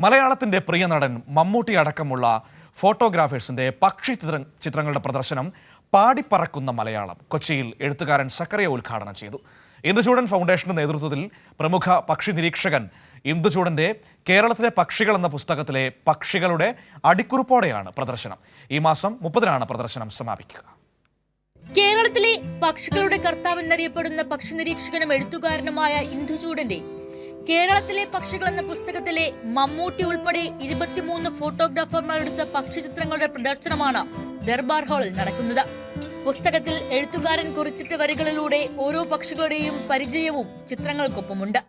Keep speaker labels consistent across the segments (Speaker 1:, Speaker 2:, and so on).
Speaker 1: മലയാളത്തിന്റെ പ്രിയ നടൻ മമ്മൂട്ടി അടക്കമുള്ള ഫോട്ടോഗ്രാഫേഴ്സിന്റെ പക്ഷി ചിത്ര ചിത്രങ്ങളുടെ പ്രദർശനം പാടിപ്പറക്കുന്ന മലയാളം കൊച്ചിയിൽ എഴുത്തുകാരൻ സക്കറിയ ഉദ്ഘാടനം ചെയ്തു. ഇന്ദുചൂടൻ ഫൗണ്ടേഷന്റെ നേതൃത്വത്തിൽ പ്രമുഖ പക്ഷി നിരീക്ഷകൻ ഇന്ദുചൂടന്റെ കേരളത്തിലെ പക്ഷികൾ എന്ന പുസ്തകത്തിലെ പക്ഷികളുടെ അടിക്കുറിപ്പോടെയാണ് പ്രദർശനം. ഈ മാസം മുപ്പതിനാണ് പ്രദർശനം സമാപിക്കുക.
Speaker 2: കേരളത്തിലെ പക്ഷികളുടെ കർത്താവ് എന്നറിയപ്പെടുന്ന പക്ഷി നിരീക്ഷകനും എഴുത്തുകാരനുമായ ഇന്ദുചൂടന്റെ കേരളത്തിലെ പക്ഷികൾ എന്ന പുസ്തകത്തിലെ മമ്മൂട്ടി ഉൾപ്പെടെ ഇരുപത്തിമൂന്ന് ഫോട്ടോഗ്രാഫർമാർ എടുത്ത പക്ഷിചിത്രങ്ങളുടെ പ്രദർശനമാണ് ദർബാർ ഹാളിൽ നടക്കുന്നത്. പുസ്തകത്തിൽ എഴുത്തുകാരൻ കുറിച്ചിട്ട വരികളിലൂടെ ഓരോ പക്ഷികളുടെയും പരിചയവും ചിത്രങ്ങൾക്കൊപ്പമുണ്ട്.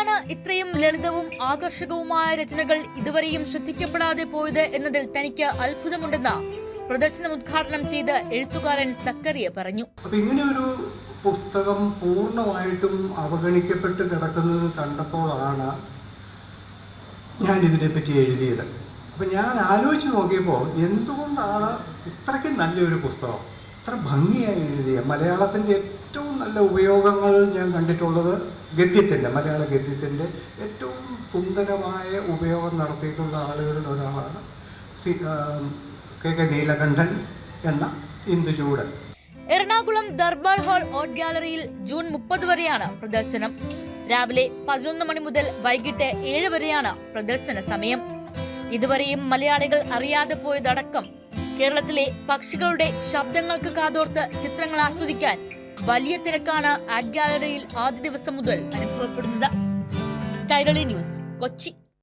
Speaker 2: എന്തുകൊണ്ടാണ് ഇത്രയും ലളിതവും ആകർഷകവുമായ രചനകൾ ഇതുവരെയും ശ്രദ്ധിക്കപ്പെടാതെ പോയത് എന്നതിൽ തനിക്ക് അത്ഭുതമുണ്ടെന്ന് പ്രദർശനം ഉദ്ഘാടനം ചെയ്ത് എഴുത്തുകാരൻ സക്കറിയ പറഞ്ഞു.
Speaker 3: ഇങ്ങനെ പുസ്തകം പൂർണമായിട്ടും അവഗണിക്കപ്പെട്ട് കിടക്കുന്നത് കണ്ടപ്പോഴാണ് ഞാൻ ഇതിനെപ്പറ്റി എഴുതിയത്. അപ്പം ഞാൻ ആലോചിച്ച് നോക്കിയപ്പോൾ എന്തുകൊണ്ടാണ് ഇത്രയ്ക്ക് നല്ലൊരു പുസ്തകം? ഇത്ര ഭംഗിയായി എഴുതിയ മലയാളത്തിന്റെ ഏറ്റവും നല്ല ഉപയോഗങ്ങൾ ഞാൻ കണ്ടിട്ടുള്ളത് ഗദ്യത്തിന്റെ മലയാള ഗദ്യത്തിന്റെ ഏറ്റവും സുന്ദരമായ ഉപയോഗം നടത്തിയിട്ടുള്ള ആളുകളിൽ ഒരാളാണ് സി കെ കെ നീലകണ്ഠൻ എന്ന ഇന്ദുചൂടൻ
Speaker 2: എറണാകുളം ദർബാർ ഹാൾ ഓട്ട് ഗാലറിയിൽ ജൂൺ മുപ്പത് വരെയാണ് പ്രദർശനം. രാവിലെ പതിനൊന്ന് മണി മുതൽ വൈകിട്ട് ഏഴ് വരെയാണ് പ്രദർശന സമയം. ഇതുവരെയും മലയാളികൾ അറിയാതെ പോയതടക്കം കേരളത്തിലെ പക്ഷികളുടെ ശബ്ദങ്ങൾക്ക് കാതോർത്ത് ചിത്രങ്ങൾ ആസ്വദിക്കാൻ വലിയ തിരക്കാണ് ആർട്ട് ഗാലറിയിൽ ആദ്യ ദിവസം മുതൽ അനുഭവപ്പെടുന്നത്. കൈരളി ന്യൂസ് കൊച്ചി.